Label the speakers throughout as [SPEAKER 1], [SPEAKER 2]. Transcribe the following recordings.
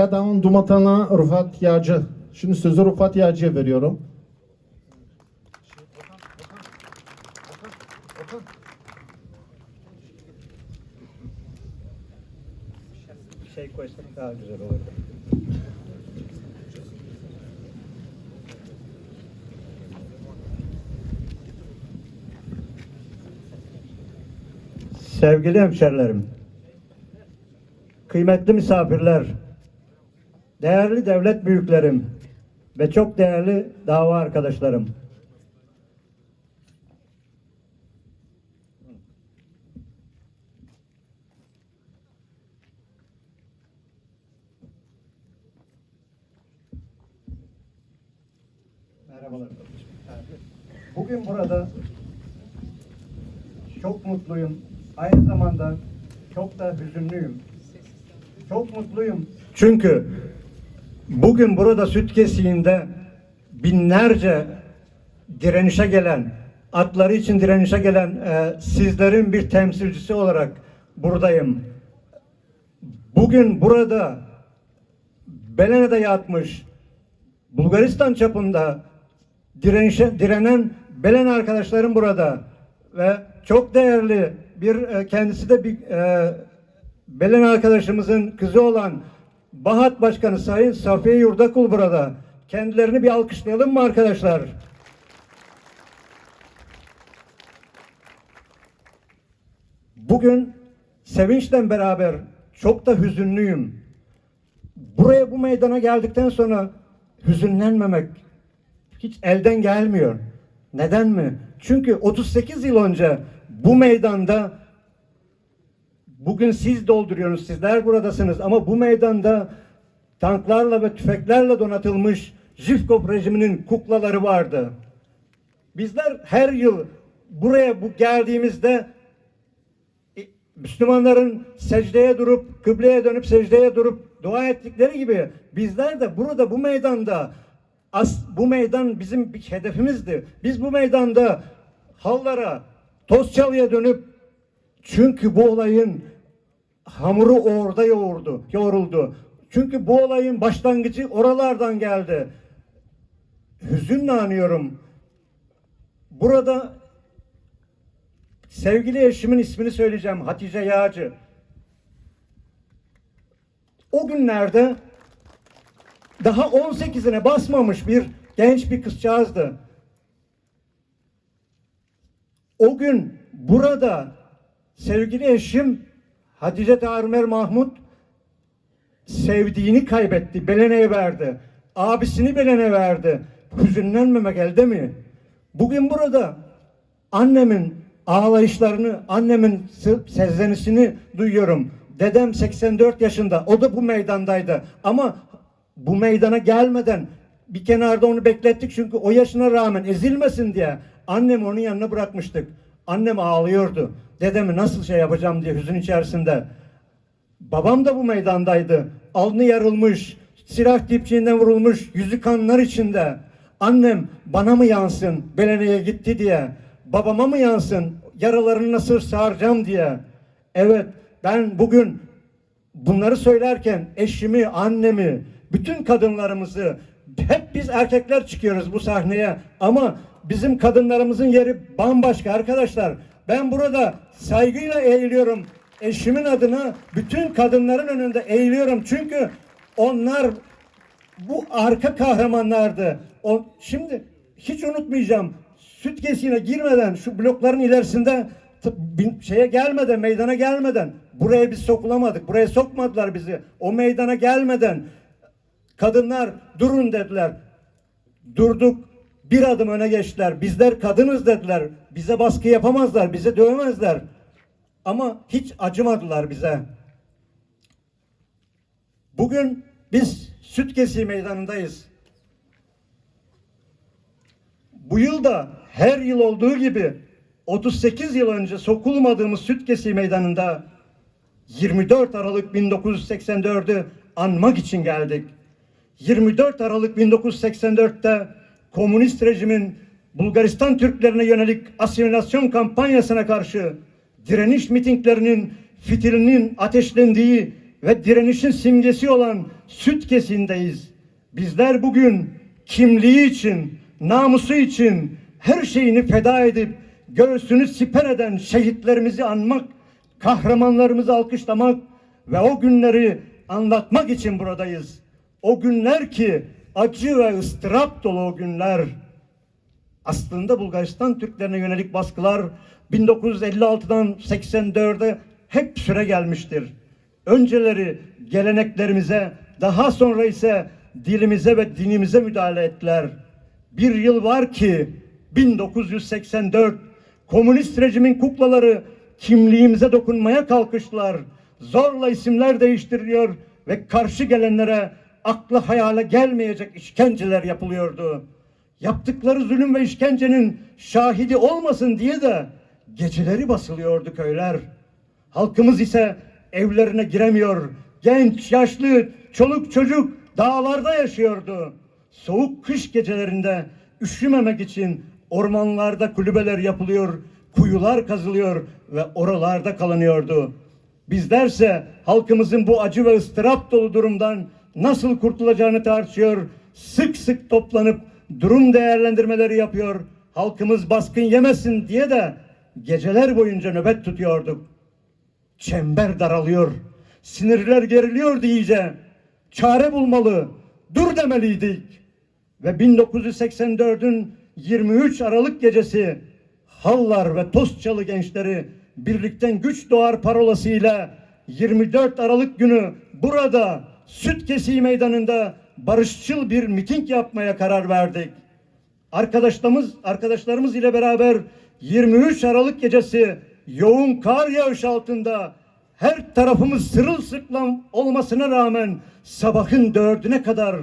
[SPEAKER 1] Adamın Dumatan'a Rıfat Yağcı. Şimdi sözü Rıfat Yağcı'ya veriyorum.
[SPEAKER 2] Şey koysak daha güzel olurdu. Sevgili hemşerilerim, kıymetli misafirler, değerli devlet büyüklerim ve çok değerli dava arkadaşlarım. Merhabalar. Bugün burada çok mutluyum. Aynı zamanda çok da hüzünlüyüm. Çok mutluyum. Çünkü bugün burada süt kesiğinde binlerce direnişe gelen, atları için direnişe gelen e, sizlerin bir temsilcisi olarak buradayım. Bugün burada Belene'de yatmış, Bulgaristan çapında direnişe, direnen Belen arkadaşlarım burada ve çok değerli bir e, kendisi de bir e, Belen arkadaşımızın kızı olan Bahat Başkanı Sayın Safiye Yurdakul burada. Kendilerini bir alkışlayalım mı arkadaşlar? Bugün sevinçle beraber çok da hüzünlüyüm. Buraya bu meydana geldikten sonra hüzünlenmemek hiç elden gelmiyor. Neden mi? Çünkü 38 yıl önce bu meydanda bugün siz dolduruyorsunuz, sizler buradasınız ama bu meydanda tanklarla ve tüfeklerle donatılmış Jivkov rejiminin kuklaları vardı. Bizler her yıl buraya bu geldiğimizde e, Müslümanların secdeye durup, kıbleye dönüp secdeye durup dua ettikleri gibi bizler de burada bu meydanda as, bu meydan bizim bir hedefimizdi. Biz bu meydanda hallara, Tozçalı'ya dönüp çünkü bu olayın hamuru orada yoğurdu, yoğruldu. Çünkü bu olayın başlangıcı oralardan geldi. Hüzünle anıyorum. Burada sevgili eşimin ismini söyleyeceğim. Hatice Yağcı. O günlerde daha 18'ine basmamış bir genç bir kızcağızdı. O gün burada sevgili eşim Hatice Tarmer Mahmut sevdiğini kaybetti. Belene'ye verdi. Abisini Belen'e verdi. Hüzünlenmemek elde mi? Bugün burada annemin ağlayışlarını, annemin sezlenisini duyuyorum. Dedem 84 yaşında. O da bu meydandaydı. Ama bu meydana gelmeden bir kenarda onu beklettik çünkü o yaşına rağmen ezilmesin diye annemi onun yanına bırakmıştık. Annem ağlıyordu. Dedemi nasıl şey yapacağım diye hüzün içerisinde. Babam da bu meydandaydı. Alnı yarılmış, silah dipçiğinden vurulmuş, yüzü kanlar içinde. Annem bana mı yansın Belene'ye gitti diye. Babama mı yansın yaralarını nasıl saracağım diye. Evet ben bugün bunları söylerken eşimi, annemi, bütün kadınlarımızı hep biz erkekler çıkıyoruz bu sahneye ama bizim kadınlarımızın yeri bambaşka arkadaşlar. Ben burada saygıyla eğiliyorum. Eşimin adına bütün kadınların önünde eğiliyorum. Çünkü onlar bu arka kahramanlardı. O, şimdi hiç unutmayacağım. Süt kesiğine girmeden şu blokların ilerisinde şeye gelmeden, meydana gelmeden buraya biz sokulamadık. Buraya sokmadılar bizi. O meydana gelmeden kadınlar durun dediler. Durduk. Bir adım öne geçtiler. Bizler kadınız dediler. Bize baskı yapamazlar, bize dövemezler. Ama hiç acımadılar bize. Bugün biz süt kesiği meydanındayız. Bu yıl da her yıl olduğu gibi 38 yıl önce sokulmadığımız süt kesiği meydanında 24 Aralık 1984'ü anmak için geldik. 24 Aralık 1984'te komünist rejimin Bulgaristan Türklerine yönelik asimilasyon kampanyasına karşı direniş mitinglerinin fitilinin ateşlendiği ve direnişin simgesi olan süt kesindeyiz. Bizler bugün kimliği için, namusu için her şeyini feda edip göğsünü siper eden şehitlerimizi anmak, kahramanlarımızı alkışlamak ve o günleri anlatmak için buradayız. O günler ki acı ve ıstırap dolu o günler. Aslında Bulgaristan Türklerine yönelik baskılar 1956'dan 84'e hep süre gelmiştir. Önceleri geleneklerimize, daha sonra ise dilimize ve dinimize müdahale ettiler. Bir yıl var ki 1984 komünist rejimin kuklaları kimliğimize dokunmaya kalkıştılar. Zorla isimler değiştiriliyor ve karşı gelenlere akla hayale gelmeyecek işkenceler yapılıyordu. Yaptıkları zulüm ve işkencenin şahidi olmasın diye de geceleri basılıyordu köyler. Halkımız ise evlerine giremiyor. Genç, yaşlı, çoluk çocuk dağlarda yaşıyordu. Soğuk kış gecelerinde üşümemek için ormanlarda kulübeler yapılıyor, kuyular kazılıyor ve oralarda kalınıyordu. Bizlerse halkımızın bu acı ve ıstırap dolu durumdan nasıl kurtulacağını tartışıyor, sık sık toplanıp durum değerlendirmeleri yapıyor, halkımız baskın yemesin diye de geceler boyunca nöbet tutuyorduk. Çember daralıyor, sinirler geriliyor iyice. Çare bulmalı, dur demeliydik. Ve 1984'ün 23 Aralık gecesi Hallar ve Tostçalı gençleri birlikten güç doğar parolasıyla 24 Aralık günü burada Sütkesi Meydanı'nda barışçıl bir miting yapmaya karar verdik. Arkadaşlarımız arkadaşlarımız ile beraber 23 Aralık gecesi yoğun kar yağış altında her tarafımız sırılsıklam olmasına rağmen sabahın dördüne kadar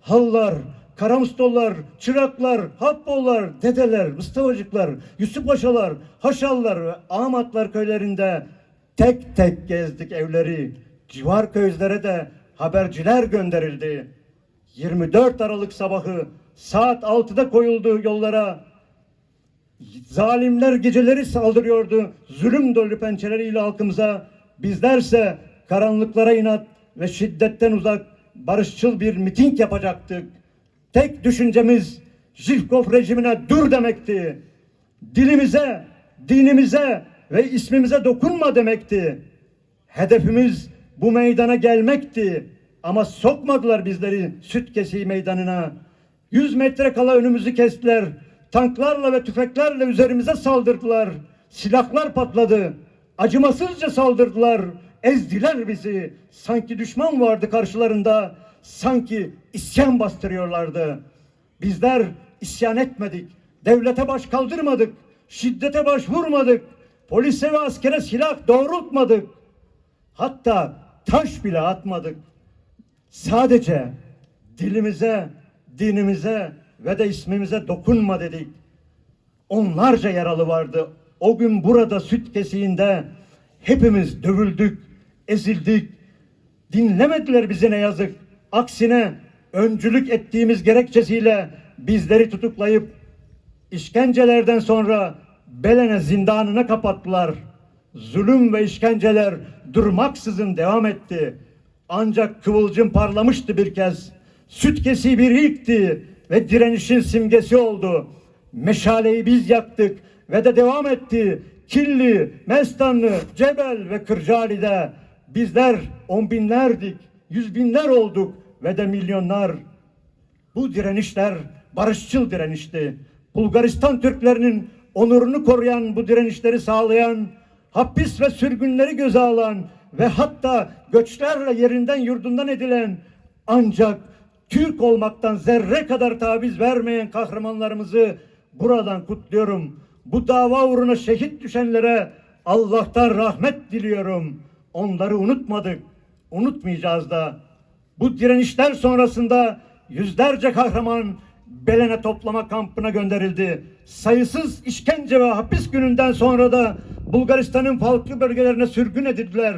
[SPEAKER 2] hallar, karamstollar, çıraklar, hapbollar, dedeler, mustafacıklar, Yusufpaşalar, haşallar ve amatlar köylerinde tek tek gezdik evleri. Civar köylere de haberciler gönderildi. 24 Aralık sabahı saat 6'da koyuldu yollara. Zalimler geceleri saldırıyordu. Zulüm dolu pençeleriyle halkımıza. Bizlerse karanlıklara inat ve şiddetten uzak barışçıl bir miting yapacaktık. Tek düşüncemiz Zilkov rejimine dur demekti. Dilimize, dinimize ve ismimize dokunma demekti. Hedefimiz bu meydana gelmekti. Ama sokmadılar bizleri Sütkesi meydanına. Yüz metre kala önümüzü kestiler. Tanklarla ve tüfeklerle üzerimize saldırdılar. Silahlar patladı. Acımasızca saldırdılar. Ezdiler bizi. Sanki düşman vardı karşılarında. Sanki isyan bastırıyorlardı. Bizler isyan etmedik. Devlete baş kaldırmadık. Şiddete başvurmadık. Polise ve askere silah doğrultmadık. Hatta taş bile atmadık. Sadece dilimize, dinimize ve de ismimize dokunma dedik. Onlarca yaralı vardı. O gün burada süt kesiğinde hepimiz dövüldük, ezildik. Dinlemediler bizi ne yazık. Aksine öncülük ettiğimiz gerekçesiyle bizleri tutuklayıp işkencelerden sonra Belene zindanına kapattılar. Zulüm ve işkenceler durmaksızın devam etti. Ancak kıvılcım parlamıştı bir kez. Süt kesiği bir ilkti ve direnişin simgesi oldu. Meşaleyi biz yaktık ve de devam etti. Killi, Mestanlı, Cebel ve Kırcaali'de bizler on binlerdik, yüz binler olduk ve de milyonlar. Bu direnişler barışçıl direnişti. Bulgaristan Türklerinin onurunu koruyan bu direnişleri sağlayan, hapis ve sürgünleri göze alan ve hatta göçlerle yerinden yurdundan edilen ancak Türk olmaktan zerre kadar taviz vermeyen kahramanlarımızı buradan kutluyorum. Bu dava uğruna şehit düşenlere Allah'tan rahmet diliyorum. Onları unutmadık, unutmayacağız da. Bu direnişler sonrasında yüzlerce kahraman Belene toplama kampına gönderildi. Sayısız işkence ve hapis gününden sonra da Bulgaristan'ın farklı bölgelerine sürgün edildiler.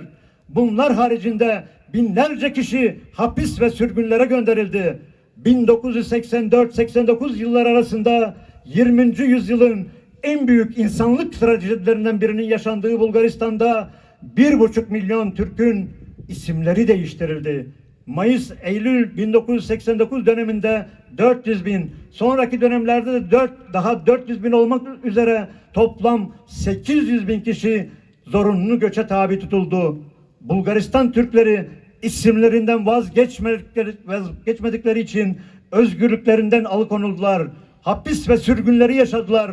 [SPEAKER 2] Bunlar haricinde binlerce kişi hapis ve sürgünlere gönderildi. 1984-89 yıllar arasında 20. yüzyılın en büyük insanlık trajedilerinden birinin yaşandığı Bulgaristan'da bir buçuk milyon Türk'ün isimleri değiştirildi. Mayıs, Eylül 1989 döneminde 400 bin, sonraki dönemlerde de 4, daha 400 bin olmak üzere toplam 800 bin kişi zorunlu göçe tabi tutuldu. Bulgaristan Türkleri isimlerinden vazgeçmedikleri, vazgeçmedikleri için özgürlüklerinden alıkonuldular. Hapis ve sürgünleri yaşadılar.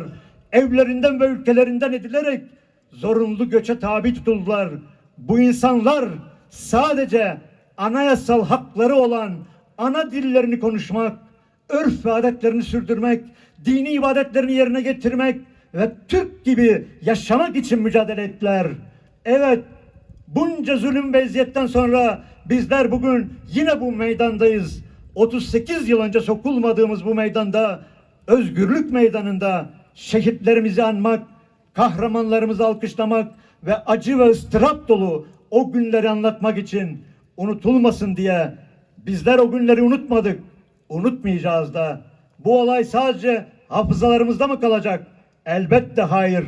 [SPEAKER 2] Evlerinden ve ülkelerinden edilerek zorunlu göçe tabi tutuldular. Bu insanlar sadece anayasal hakları olan ana dillerini konuşmak, örf ve adetlerini sürdürmek, dini ibadetlerini yerine getirmek ve Türk gibi yaşamak için mücadele ettiler. Evet, bunca zulüm ve eziyetten sonra bizler bugün yine bu meydandayız. 38 yıl önce sokulmadığımız bu meydanda, özgürlük meydanında şehitlerimizi anmak, kahramanlarımızı alkışlamak ve acı ve ıstırap dolu o günleri anlatmak için unutulmasın diye bizler o günleri unutmadık. Unutmayacağız da. Bu olay sadece hafızalarımızda mı kalacak? Elbette hayır.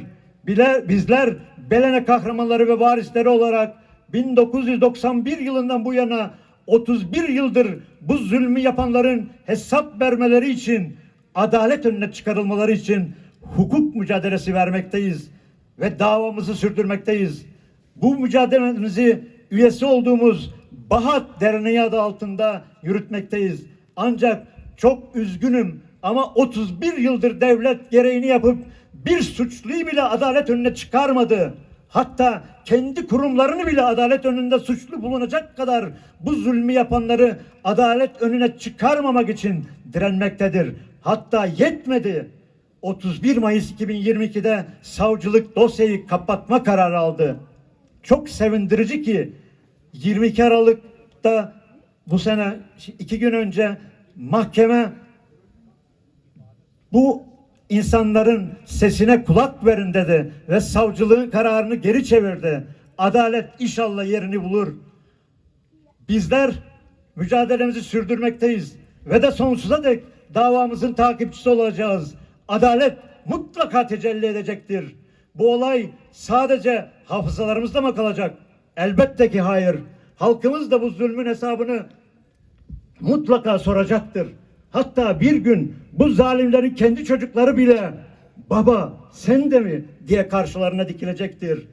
[SPEAKER 2] Bile bizler Belene kahramanları ve varisleri olarak 1991 yılından bu yana 31 yıldır bu zulmü yapanların hesap vermeleri için, adalet önüne çıkarılmaları için hukuk mücadelesi vermekteyiz ve davamızı sürdürmekteyiz. Bu mücadelemizi üyesi olduğumuz Bahat Derneği adı altında yürütmekteyiz. Ancak çok üzgünüm ama 31 yıldır devlet gereğini yapıp bir suçluyu bile adalet önüne çıkarmadı. Hatta kendi kurumlarını bile adalet önünde suçlu bulunacak kadar bu zulmü yapanları adalet önüne çıkarmamak için direnmektedir. Hatta yetmedi. 31 Mayıs 2022'de savcılık dosyayı kapatma kararı aldı. Çok sevindirici ki 22 Aralık'ta bu sene iki gün önce mahkeme bu insanların sesine kulak verin dedi ve savcılığın kararını geri çevirdi. Adalet inşallah yerini bulur. Bizler mücadelemizi sürdürmekteyiz ve de sonsuza dek davamızın takipçisi olacağız. Adalet mutlaka tecelli edecektir. Bu olay sadece hafızalarımızda mı kalacak? Elbette ki hayır. Halkımız da bu zulmün hesabını mutlaka soracaktır. Hatta bir gün bu zalimlerin kendi çocukları bile baba sen de mi diye karşılarına dikilecektir.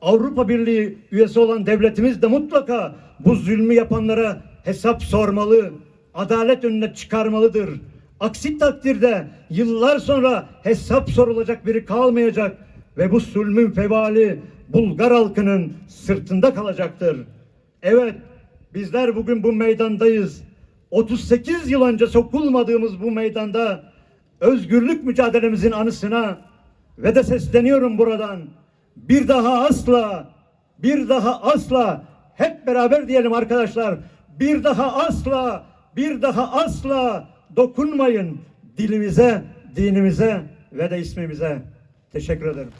[SPEAKER 2] Avrupa Birliği üyesi olan devletimiz de mutlaka bu zulmü yapanlara hesap sormalı, adalet önüne çıkarmalıdır. Aksi takdirde yıllar sonra hesap sorulacak biri kalmayacak ve bu zulmün fevali Bulgar halkının sırtında kalacaktır. Evet, bizler bugün bu meydandayız. 38 yıl önce sokulmadığımız bu meydanda özgürlük mücadelemizin anısına ve de sesleniyorum buradan. Bir daha asla, bir daha asla hep beraber diyelim arkadaşlar. Bir daha asla, bir daha asla dokunmayın dilimize, dinimize ve de ismimize. Teşekkür ederim.